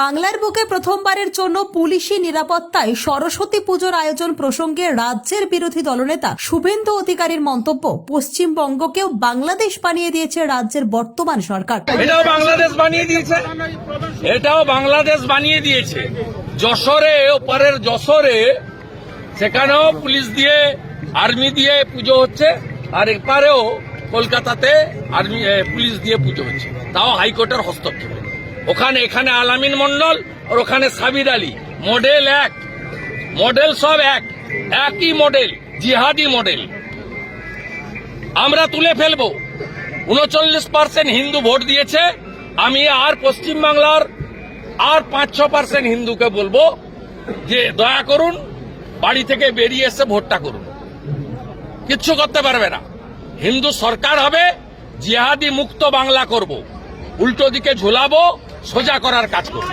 বাংলার বুকে প্রথমবারের জন্য পুলিশি নিরাপত্তায় সরস্বতী পুজোর আয়োজন প্রসঙ্গে রাজ্যের বিরোধী দলনেতা শুভেন্দু অধিকারীর মন্তব্য। পশ্চিমবঙ্গকেও বাংলাদেশ বানিয়ে দিয়েছে রাজ্যের বর্তমান সরকার। এটাও বাংলাদেশ বানিয়ে দিয়েছে। এটাও বাংলাদেশ বানিয়ে দিয়েছে। যশোরে, ওপারের যশোরে, সেখানেও পুলিশ দিয়ে আর্মি দিয়ে পুজো হচ্ছে, আর এপারেও কলকাতাতে আর্মি পুলিশ দিয়ে পুজো হচ্ছে। তাও হাইকোর্টের হস্তক্ষেপে। ওখানে এখানে আলামিন মন্ডল আর ওখানে সাবির আলী। মডেল এক। মডেল সব এক। একই মডেল, জিহাদি মডেল। আমরা তুলে ফেলব। উনচল্লিশ পার্সেন্ট হিন্দু ভোট দিয়েছে। আমি আর পশ্চিমবাংলার আর পাঁচ, ছ পার্সেন্ট হিন্দুকে বলব যে দয়া করুন, বাড়ি থেকে বেরিয়ে এসে ভোটটা করুন। কিচ্ছু করতে পারবে না। হিন্দু সরকার হবে, জিহাদি মুক্ত বাংলা করব। উল্টো দিকে ঝুলাবো। সোজা করার কাজ করব